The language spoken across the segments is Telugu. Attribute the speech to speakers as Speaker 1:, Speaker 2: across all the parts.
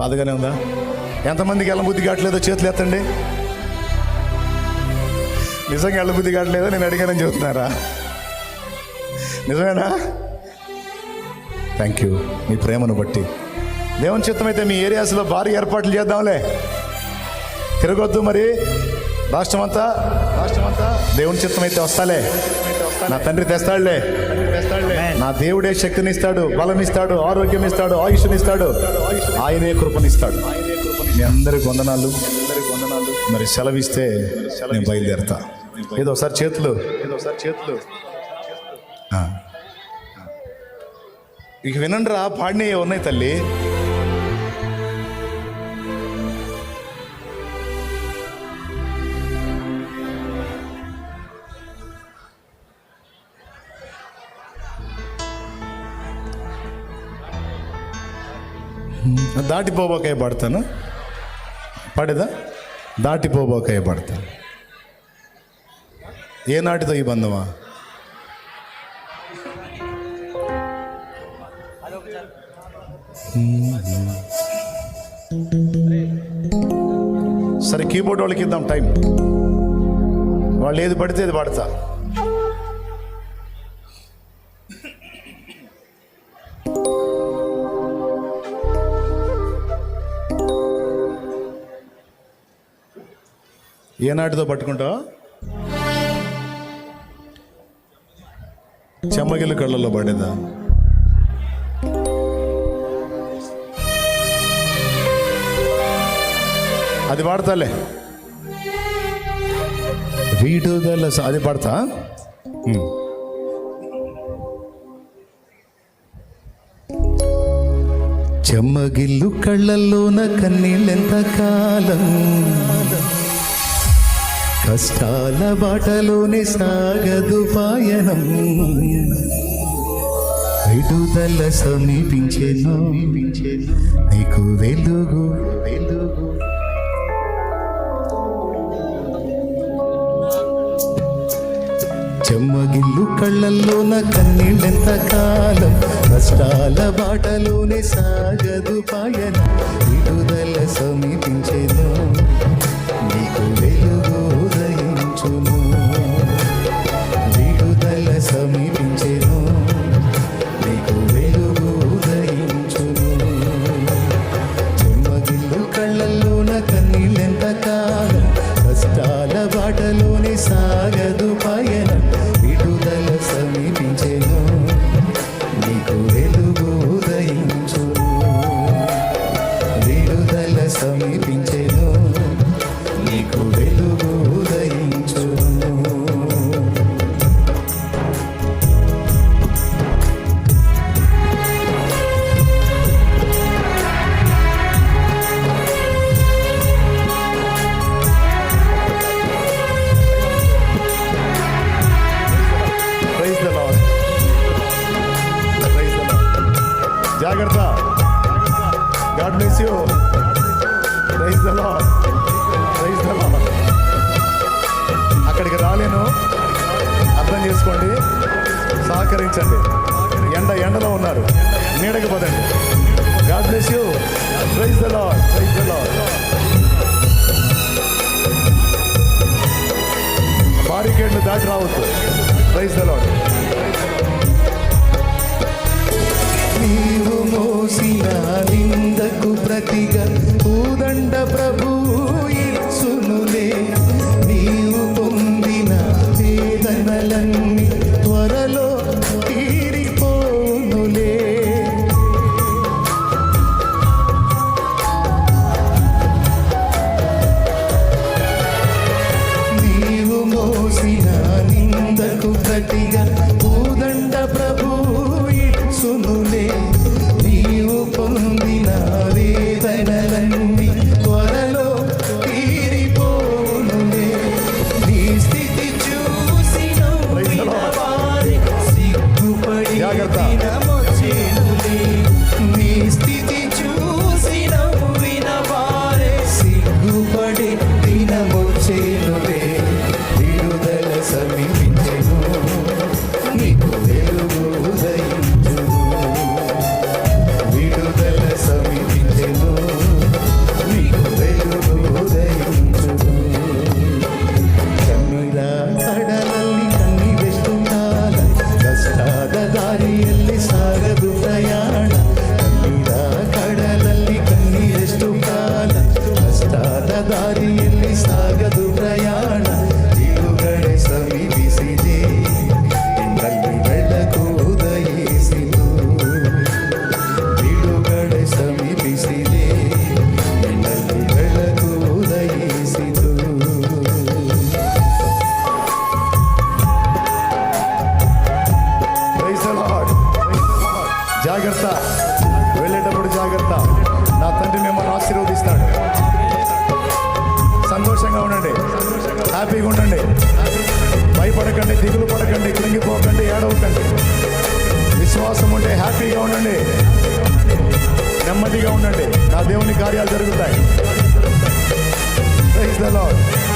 Speaker 1: బాధగానే ఉందా? ఎంతమందికి వెళ్ళబుద్ధి కావట్లేదో చేతులు ఎత్తండి. నిజంగా వెళ్ళబుద్ధి కావట్లేదో నేను అడిగానని చెబుతున్నారా? నిజమేనా? థ్యాంక్ యూ మీ ప్రేమను బట్టి. దేవుని చిత్తమైతే మీ ఏరియాస్లో భారీ ఏర్పాట్లు చేద్దాంలే. తిరగొద్దు మరి. రాష్ట్రం అంతా రాష్ట్రం అంతా దేవుని చిత్తమైతే వస్తాలే. నా తండ్రి తెస్తాడులే. నా దేవుడే శక్తినిస్తాడు బలమిస్తాడు ఆరోగ్యం ఇస్తాడు ఆయుష్నిస్తాడు. ఆయనే కృపనిస్తాడు. మీ అందరికి వందనాలు. మరి సెలవిస్తే నేను బయలుదేరతా. ఏదో ఒకసారి చేతులు. ఏదో ఒకసారి చేతులు ఇక వినండి రా పాడినవి ఉన్నాయి తల్లి. దాటిపోబోకాయ పాడతాను? పాడేదా? దాటిపోబోకాయ పాడతాను ఏ ఈ బంధమా? సరే కీబోర్డ్ వాళ్ళకి ఇద్దాం టైం. వాళ్ళు ఏది పడితే అది పాడతా. ఏ నాటితో చెమ్మగిల్లు కళ్ళల్లో పడిందా? అది పాడతాలే. వీడుదల అది పాడతా? చెమ్మగిల్లు కళ్ళల్లోన కన్నీళ్ళెంత కాలం? కష్టాల బాటలోనే సాగదు పాయనం. విడుదల సమీపించెను నీకు వెలుగు. వెలుగు చెమ్మగిల్లు కళ్ళల్లో నా కన్నీళ్ళెంత కాలం? కష్టాల బాటలోనే సాగదు పాయన. విడుదల సమీపించెను సహకరించండి ఎండ ఎండలో ఉన్నారు. నీడకి పదండి God bless you praise the Lord praise the Lord బారికేడ్లు దాటి రావద్దు. ప్రైజ్ ద లార్డ్ భయపడకండి దిగులు పడకండి కృంగిపోకండి ఏడవకండి. విశ్వాసం ఉంటే హ్యాపీగా ఉండండి. నెమ్మదిగా ఉండండి. నా దేవుని కార్యాలు జరుగుతాయి. Praise the Lord.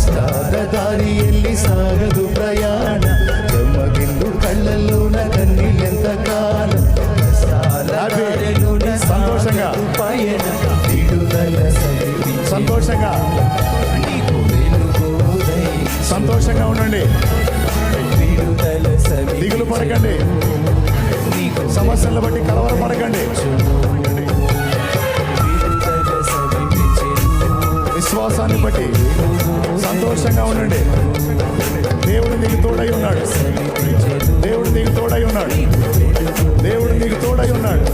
Speaker 2: ಕಷ್ಟಾದ ದಾರಿಯಲ್ಲಿ ಸಾಗದು ಪ್ರಯಾಣ ಜಮ್ಮಗಿಂದು ಕಳ್ಳಲ್ಲೂನ ಕಣ್ಣಿಲೆಂತ ಕಾಲ ಕಷ್ಟಾದ
Speaker 1: Happy.
Speaker 2: ದಾರಿಯಲ್ಲೂನ
Speaker 1: సంతోషంగా.
Speaker 2: సాగదు పయన విడుదల సమీపించెను
Speaker 1: సంతోషంగా
Speaker 2: నీకు వెలుగు ఉదయించును.
Speaker 1: సంతోషంగా ఉండండి
Speaker 2: విడుదల సమీపించెను.
Speaker 1: దిగులు పడకండి
Speaker 2: నీకు
Speaker 1: సమస్యలను బట్టి కలవరపడకండి
Speaker 2: విడుదల సమీపించెను.
Speaker 1: విశ్వాసాన్ని బట్టి సంతోషంగా ఉండండి. దేవుడు నీకు తోడై ఉన్నాడు. దేవుడు నీకు తోడై ఉన్నాడు. దేవుడు నీకు తోడై ఉన్నాడు.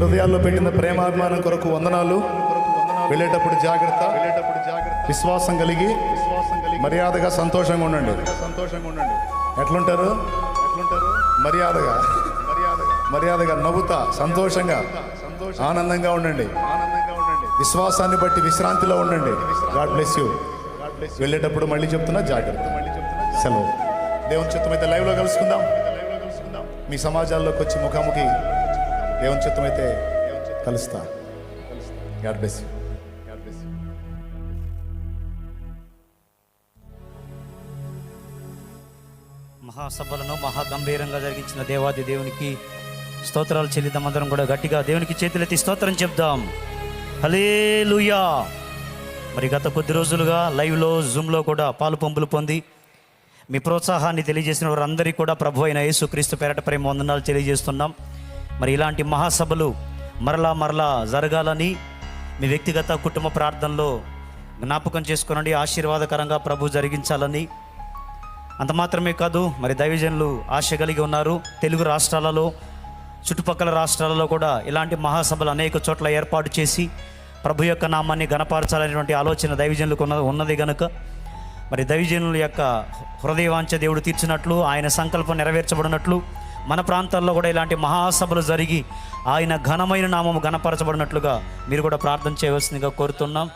Speaker 1: హృదయాల్లో పెట్టిన ప్రేమాభిమానం కొరకు వందనాలు. వెళ్ళేటప్పుడు జాగ్రత్త. వెళ్ళేటప్పుడు జాగ్రత్త విశ్వాసం కలిగి విశ్వాసం కలిగి మర్యాదగా సంతోషంగా ఉండండి. సంతోషంగా ఉండండి ఎట్లుంటారు? ఎట్లుంటారు మర్యాదగా. మర్యాదగా మర్యాదగా నవ్వుతా సంతోషంగా ఆనందంగా ఉండండి. ఆనందంగా ఉండండి విశ్వాసాన్ని బట్టి విశ్రాంతిలో ఉండండి. God bless you. వెళ్ళేటప్పుడు మళ్ళీ చెప్తున్నా జాగ్రత్త. మళ్ళీ చెప్తున్నా సెలవు. దేవుని చిత్తమైతే లైవ్లో కలుసుకుందాం. మీ సమాజాల్లోకి వచ్చి ముఖాముఖి దేవుని చిత్తమైతే కలుస్తా. గాడ్ బ్లెస్ యూ
Speaker 3: మహాసభలను మహాగంభీరంగా జరిగించిన దేవాది దేవునికి స్తోత్రాలు చెల్లిద్దాం. అందరం కూడా గట్టిగా దేవునికి చేతులెత్తి స్తోత్రం చెప్దాం. హలేలుయా మరి గత కొద్ది రోజులుగా లైవ్లో జూమ్లో కూడా పాలు పంపులు పొంది మీ ప్రోత్సాహాన్ని తెలియజేసిన వారందరికీ కూడా ప్రభు అయిన యేసుక్రీస్తు పేరట ప్రేమ వందనాలు తెలియజేస్తున్నాం. మరి ఇలాంటి మహాసభలు మరలా మరలా జరగాలని మీ వ్యక్తిగత కుటుంబ ప్రార్థనలో జ్ఞాపకం చేసుకోనండి. ఆశీర్వాదకరంగా ప్రభు జరిగించాలని. అంత మాత్రమే కాదు మరి దైవజనులు ఆశ కలిగి ఉన్నారు. తెలుగు రాష్ట్రాలలో చుట్టుపక్కల రాష్ట్రాలలో కూడా ఇలాంటి మహాసభలు అనేక చోట్ల ఏర్పాటు చేసి ప్రభు యొక్క నామాన్ని గణపరచాలనేటువంటి ఆలోచన దైవజనులకు ఉన్న ఉన్నది కనుక మరి దైవజనుల యొక్క హృదయవాంఛ దేవుడు తీర్చినట్లు ఆయన సంకల్పం నెరవేర్చబడినట్లు మన ప్రాంతాల్లో కూడా ఇలాంటి మహాసభలు జరిగి ఆయన ఘనమైన నామము గణపరచబడినట్లుగా మీరు కూడా ప్రార్థన చేయవలసిందిగా కోరుతున్నాం.